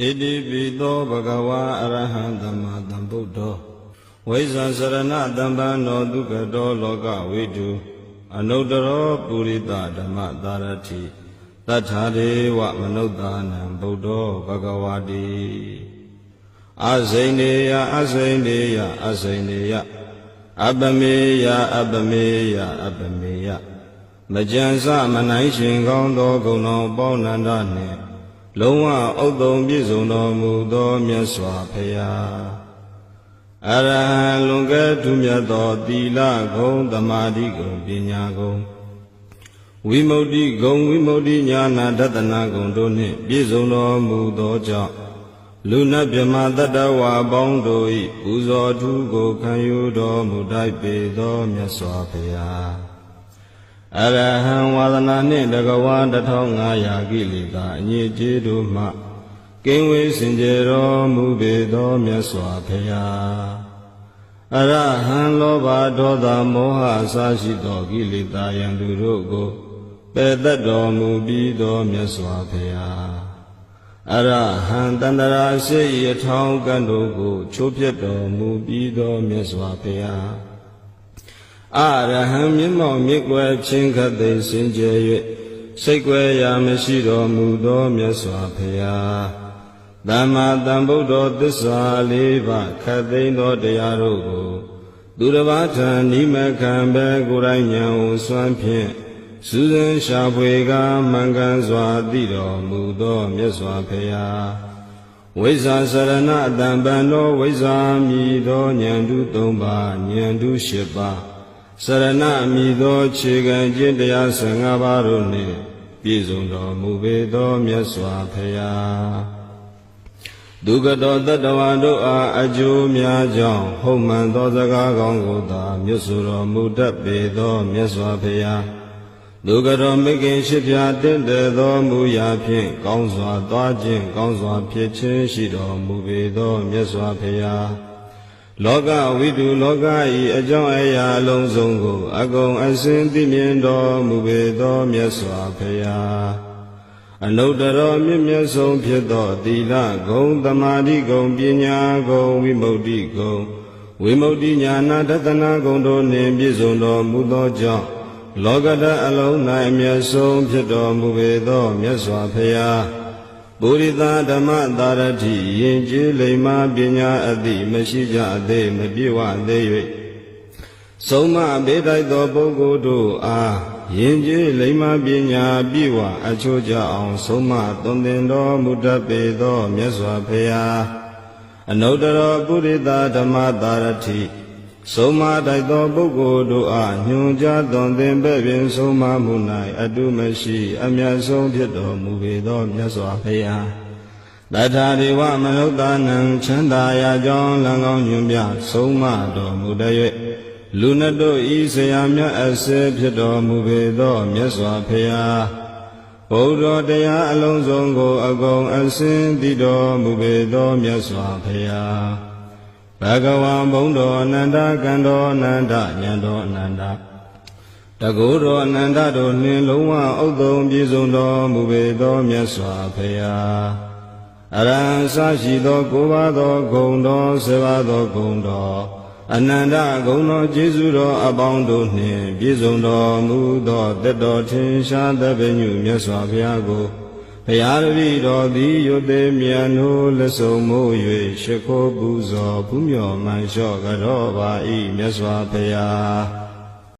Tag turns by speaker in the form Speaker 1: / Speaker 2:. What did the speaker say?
Speaker 1: ဣတိပိသောဘဂဝါအရဟံသမ္မာသမ္ဗုဒ္ဓောဝိဇ္ဇာစရဏတမ္ပန္နောဒုက္ခတောလောကဝိတုအနုတ္တရောပုရိသဓမ္မသာရတိတထာဒေဝမနုဿာနံဗုဒ္ဓောဘဂဝါတိအဇိနေယအဇိနေယအဇိနေယအပမေယအပမေယအပမေယမကြံစမနိုင်ရှင်ကောင်းသောဂုဏ်တော်ပေါနန္ဒနှင့် လုံးဝဥဒ္တုံပြည့်စုံတော်မူသောမြတ်စွာဘုရားအရဟံလွန်ကဲထူးမြတ်သောသီလဂုံသမာဓိဂုံပညာဂုံဝိမု ക്തി ဂုံဝိမု ക്തി ညာနာတတနာဂုံတို့နှင့်ပြည့်စုံတော်မူသောကြောင့်လူနတ်မြမတတ္တဝါပေါင်းတို့၏ပူဇော်ထူးကိုခံယူတော်မူတိုက်ပေသောမြတ်စွာဘုရား အရဟံဝါဒနာနှင့်တကဝါ1500ကိလေသာအညစ်အကြေးတို့မှကင်းဝေးစင်ကြယ်တော်မူပေသောမြတ်စွာဘုရားအရဟံလောဘဒေါသမောဟအစရှိသောကိလေသာယံသူတို့ကိုပယ်တတ်တော်မူပြီးသောမြတ်စွာဘုရားအရဟံတန္တရာရှိ၏အထောင်းကံတို့ကို ချိုးဖျက်တော်မူပြီးသောမြတ်စွာဘုရား အရဟံမြင့်မောင်မြင့်ွယ်ချင်းခတ်သိစင်ကြယ်၍စိတ်ွယ်ရာမရှိတော်မူသောမြတ်စွာဘုရားသမ္မာသမ္ဗုဒ္ဓသစ္စာလေးပါးခတ်သိမ်းသောတရားတို့ကိုသူတစ်ပါးထံနိမခံပဲကိုယ်တိုင်ဉာဏ်ကိုစွမ်းဖြင့်စူးစမ်းရှာဖွေကမှန်ကန်စွာသိတော်မူသောမြတ်စွာဘုရားဝိဇ္ဇာစရဏအတံပံသောဝိဇ္ဇာမြည်သောဉာဏ်တု၃ပါးဉာဏ်တု၈ပါး စရဏမြည်သောခြေကံကျင့်တရား၁၅ပါးတို့နှင့်ပြည့်စုံတော်မူပေသောမြတ်စွာဘုရားဒုက္ကတောတတ္တဝါတို့အားအကျိုးများကြောင့်ဟုတ်မှန်သောစကားကောင်းကိုသာမြတ်စွာတော်မူတတ်ပေသောမြတ်စွာဘုရားဒုက္ကတောမိခင်ရှိဖြာတင့်တယ်သောမူရာဖြင့်ကောင်းစွာသွားခြင်းကောင်းစွာဖြစ်ခြင်းရှိတော်မူပေသောမြတ်စွာဘုရား လောကဝိတုလောကဤအကြောင်းအရာအလုံးစုံကို အကုန်အစင်သိမြင်တော်မူပေသောမြတ်စွာဘုရားအနုတ္တရောမြင့်မြတ်ဆုံးဖြစ်သောသီလဂုံသမာဓိဂုံပညာဂုံဝိမု ക്തി ဂုံဝိမု ക്തി ညာနာတတနာဂုံတို့နှင့်ပြည့်စုံတော်မူသောကြောင့်လောကဓာတ်အလုံး၌အမျက်ဆုံးဖြစ်တော်မူပေသောမြတ်စွာဘုရား ပုရိသဓမ္မသာရတိယင်ကျေးလိမ္မာပညာအသည့်မရှိကြသေးမပြေဝသေး၍ဆုံးမဘေးတိုက်သောပုဂ္ဂိုလ်တို့အားယင်ကျေးလိမ္မာပညာပြည့်ဝအချိုးကြအောင်ဆုံးမသွန်သင်တော်မူတတ်ပေသောမြတ်စွာဘုရားအနုတ္တရပုရိသဓမ္မသာရတိ ဆုံးမတိုက်သောပုဂ္ဂိုလ်တို့အားညွန်ကြားသွန်သင်ပဲ့ပင်ဆုံးမမှု၌အတုမရှိ အမျက်ဆုံးဖြစ်တော်မူပေသောမြတ်စွာဘုရားတထာဒေဝမနုဿာနံချမ်းသာရာကြောင်းလံကောင်းညွန်ပြဆုံးမတော်မူတည်းလူနှတို့ဤဆရာမြတ်အစေဖြစ်တော်မူပေသောမြတ်စွာဘုရားဘုရားတရားအလုံးစုံကိုအကုန်အစင်သိတော်မူပေသောမြတ်စွာဘုရား ဘဂဝံဘုံတော်အနန္တကံတော်အနန္တဉာဏ်တော်အနန္တတကုတော်အနန္တတို့နှင့်လုံးဝဥဒ္ဒုံပြည့်စုံတော်မူပေသောမြတ်စွာဘုရားအရဟံစရှိသောကိုးပါးသောဂုဏ်တော်ဆေပါးသောဂုဏ်တော်အနန္တဂုဏ်တော်ကျေးဇူးတော်အပေါင်းတို့နှင့်ပြည့်စုံတော်မူသောတက်တော်ထင်ရှားသဗ္ဗညုမြတ်စွာဘုရားကို ဘုရားတပည့်တော်သည်ယုသေးမြန်တို့လက်ဆုံးမိုး၍ရှိခိုးပူဇော်ဘုမြော်မှန်လျှော့ကြတော်ပါ၏မြတ်စွာဘုရား